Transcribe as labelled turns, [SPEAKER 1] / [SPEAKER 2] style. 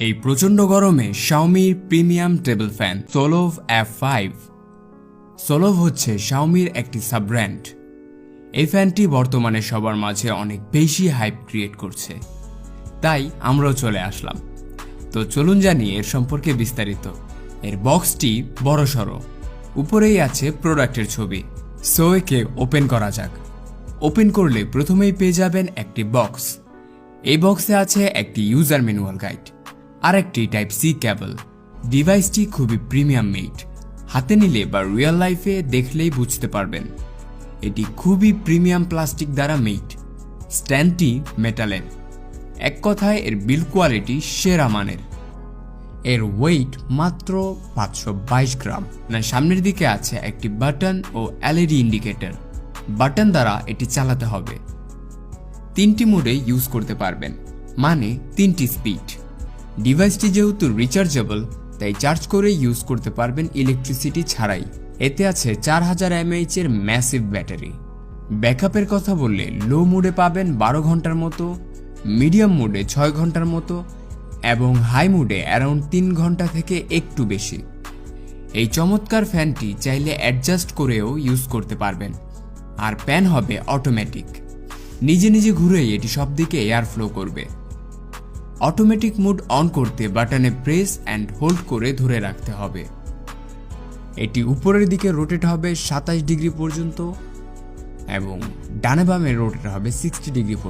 [SPEAKER 1] এই প্রচণ্ড গরমে শাওমির premium table fan Solove F five Solove হচ্ছে শাওমির একটি সাব ব্র্যান্ড এই ফ্যানটি বর্তমানে সবার মাঝে অনেক বেশি হাইপ ক্রিয়েট করছে। তাই আমরাও চলে আসলাম। তো চলুন জানি এর সম্পর্কে বিস্তারিত। এর বক্সটি বড় সড়ো। উপরেই আছে প্রোডাক্টের ছবি। সো একে ওপেন করা যাক। ওপেন করলে প্রথমেই পেয়ে যাবেন একটি বক্স এই বক্সে আছে একটি ইউজার ম্যানুয়াল গাইড আর একটি টাইপ সি ক্যাবল ডিভাইসটি খুবই প্রিমিয়াম মেড হাতে নিলে বা রিয়েল লাইফে দেখলেই বুঝতে পারবেন। এটি খুবই প্রিমিয়াম প্লাস্টিক দ্বারা মেড স্ট্যান্ডটি মেটালের এক কথায় এর বিল কোয়ালিটি সেরা মানের। এর ওয়েট মাত্র পাঁচশো বাইশ গ্রাম। না, সামনের দিকে আছে একটি বাটন ও এলইডি ইন্ডিকেটর বাটন দ্বারা এটি চালাতে হবে। তিনটি মোডে ইউজ করতে পারবেন। মানে তিনটি স্পিড ডিভাইসটি যেহেতু রিচার্জেবল তাই চার্জ করে ইউজ করতে পারবেন ইলেকট্রিসিটি ছাড়াই। এতে আছে চার হাজার এমএইচ এর ম্যাসিভ ব্যাটারি ব্যাকআপের কথা বললে লো মোডে পাবেন বারো ঘণ্টার মতো মিডিয়াম মোডে ছয় ঘণ্টার মতো, এবং হাই মোডে অ্যারাউন্ড তিন ঘণ্টা থেকে একটু বেশি। এই চমৎকার ফ্যানটি চাইলে অ্যাডজাস্ট করেও ইউজ করতে পারবেন। আর প্যান হবে অটোমেটিক নিজে নিজে ঘুরেই এটি সব দিকে এয়ার ফ্লো করবে। অটোমেটিক মুড অন করতে বাটনে প্রেস অ্যান্ড হোল্ড করে ধরে রাখতে হবে। এটি উপরের দিকে রোটেট হবে সাতাশ ডিগ্রি পর্যন্ত এবং ডানে বামে রোটেট হবে সিক্সটি ডিগ্রি পর্যন্ত।